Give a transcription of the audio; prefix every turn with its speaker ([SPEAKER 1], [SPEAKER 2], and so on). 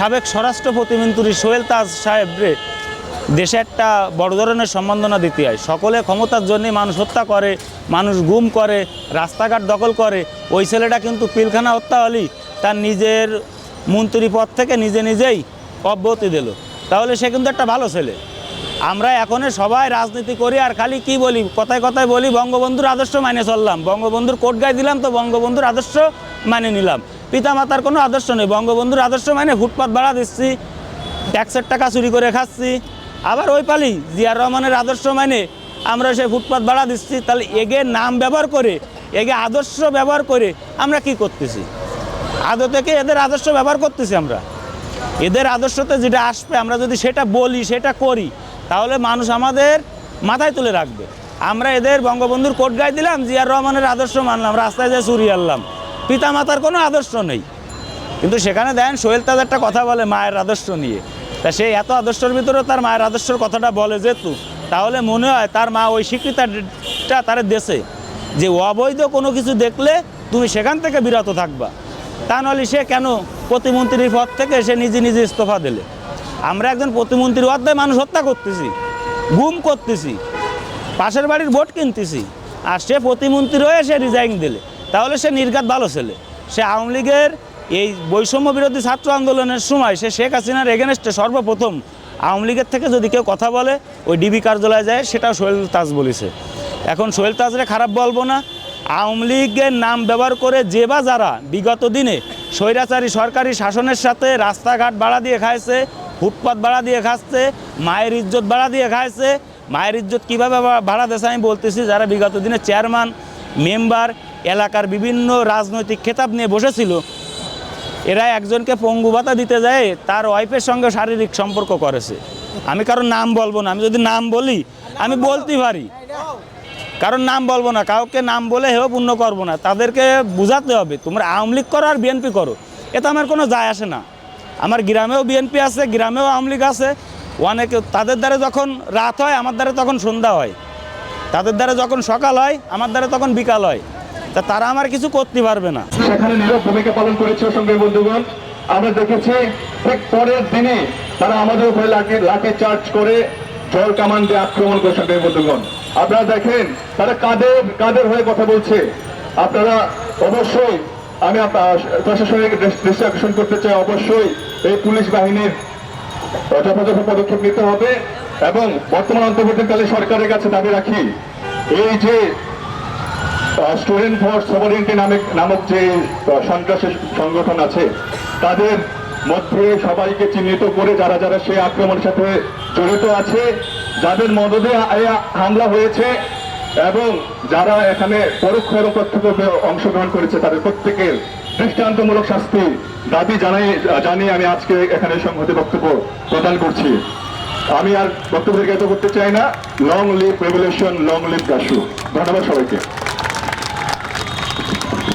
[SPEAKER 1] সাবেক স্বরাষ্ট্র প্রতিমন্ত্রী সোহেল তাজ সাহেবরে দেশে একটা বড় ধরনের সম্বন্ধনা দিতে হয়। সকলে ক্ষমতার জন্যে মানুষ হত্যা করে, মানুষ গুম করে, রাস্তাঘাট দখল করে। ওই ছেলেটা কিন্তু পিলখানা হত্যা হলেই তার নিজের মন্ত্রী পদ থেকে নিজে নিজেই অব্যাহতি দিল। তাহলে সে কিন্তু একটা ভালো ছেলে। আমরা এখন সবাই রাজনীতি করি আর খালি কি বলি? কথায় কথায় বলি, বঙ্গবন্ধুর আদর্শ মানে চললাম। বঙ্গবন্ধুর কোট গায়ে দিলাম তো বঙ্গবন্ধুর আদর্শ মানে নিলাম। পিতামাতার কোনো আদর্শ নেই। বঙ্গবন্ধুর আদর্শ মানে ফুটপাত ভাড়া দিচ্ছি, ট্যাক্সের টাকা চুরি করে খাচ্ছি। আবার ওই পালি, জিয়ার রহমানের আদর্শ মানে আমরা সেই ফুটপাত ভাড়া দিচ্ছি। তাহলে এগে নাম ব্যবহার করে, এগে আদর্শ ব্যবহার করে আমরা কি করতেছি? আদৌ থেকে এদের আদর্শ ব্যবহার করতেছি আমরা। এদের আদর্শতে যেটা আসবে, আমরা যদি সেটা বলি, সেটা করি তাহলে মানুষ আমাদের মাথায় তুলে রাখবে। আমরা এদের বঙ্গবন্ধুর কোট গায়ে দিলাম, জিয়ার রহমানের আদর্শ মানলাম, রাস্তায় যে চুরি আনলাম। পিতা মাতার কোনো আদর্শ নেই। কিন্তু সেখানে দেন সোহেল তাদের একটা কথা বলে মায়ের আদর্শ নিয়ে। তা সেই এত আদর্শের ভিতরে তার মায়ের আদর্শের কথাটা বলে যেহেতু, তাহলে মনে হয় তার মা ওই স্বীকৃতিটা তার দেশে। যে অবৈধ কোনো কিছু দেখলে তুমি সেখান থেকে বিরত থাকবা। তা নাহলে সে কেন প্রতিমন্ত্রীর পদ থেকে সে নিজে নিজে ইস্তফা দিলে? আমরা একজন প্রতিমন্ত্রীর অধ্যায় মানুষ হত্যা করতেছি, গুম করতেছি, পাশের বাড়ির ভোট কিনতেছি, আর সে প্রতিমন্ত্রী হয়ে সে রিজাইন দিলে। তাহলে সে নির্ঘাত ভালো ছেলে। সে আওয়ামী লীগের এই বৈষম্য বিরোধী ছাত্র আন্দোলনের সময় সে শেখ হাসিনার এগেনস্টে সর্বপ্রথম আওয়ামী লীগের থেকে যদি কেউ কথা বলে, ওই ডিবি কার্যালয়ে যায়, সেটাও সোহেল তাজ বলেছে। এখন সোহেল তাজরে খারাপ বলব না। আওয়ামী লীগের নাম ব্যবহার করে যে বা যারা বিগত দিনে স্বৈরাচারী সরকারি শাসনের সাথে রাস্তাঘাট বাড়া দিয়ে খাইছে ফুটপাত ভাড়া দিয়ে খাচ্ছে, মায়ের ইজ্জত ভাড়া দিয়ে খাইছে। মায়ের ইজ্জত কীভাবে ভাড়া দিয়েছে আমি বলতেছি, যারা বিগত দিনে চেয়ারম্যান, মেম্বার, এলাকার বিভিন্ন রাজনৈতিক খেতাব নিয়ে বসেছিল, এরা একজনকে পঙ্গু ভাতা দিতে যায়, তার ওয়াইফের সঙ্গে শারীরিক সম্পর্ক করেছে। আমি কারোর নাম বলব না, আমি যদি নাম বলি, আমি বলতে পারি। কারণ নাম বলব না, কাউকে নাম বলে হেও পূর্ণ করব না, তাদেরকে বোঝাতে হবে, তোমরা আওয়ামী লীগ করো আর বিএনপি করো এতে আমার কোনো যায় আসে না। আমার গ্রামেও বিএনপি আছে, গ্রামেও আওয়ামী লীগ আছে। অনেকে তাদের দ্বারা যখন রাত হয়, আমার দ্বারা তখন সন্ধ্যা হয়। তাদের দ্বারা যখন সকাল হয়, আমার দ্বারা তখন বিকাল হয়। তা তারা আমার কিছু করতে পারবে না।
[SPEAKER 2] সেখানে নীরব ভূমিকা পালন করেছে সঙ্গে বন্ধুগণ। আমরা দেখেছি ঠিক পরের দিনে তারা আমাদের উপরে লাঠি লাঠি চার্জ করে জল কামান দিয়ে আক্রমণ করে সঙ্গে বন্ধুগণ। আপনারা দেখেন, তারা কাদের কাদের হয়ে কথা বলছে? আপনারা অবশ্যই আমি প্রশাসনিক দৃষ্টি আকর্ষণ করতে চাই অবশ্যই এই পুলিশ বাহিনীর যথাযথ পদক্ষেপ নিতে হবে এবং বর্তমান অন্তর্বর্তীকালে সরকারের কাছে দাবি রাখি, এই যে স্টুডেন্ট ফর সভারিটি নামে নামক যে সন্ত্রাসী সংগঠন আছে, তাদের মধ্যে সবাইকে চিহ্নিত করে যারা যারা সেই আক্রমণের সাথে জড়িত আছে, যাদের মদদে হামলা হয়েছে এবং যারা এখানে পরোক্ষ এবং প্রত্যক্ষভাবে অংশগ্রহণ করেছে, তাদের প্রত্যেকের দৃষ্টান্তমূলক শাস্তি দাবি জানাই, জানিয়ে আমি আজকে এখানে সংহতি বক্তব্য প্রদান করছি। আমি আর বক্তব্য করতে চাই না। Long live revolution long live Dasu ধন্যবাদ সবাইকে।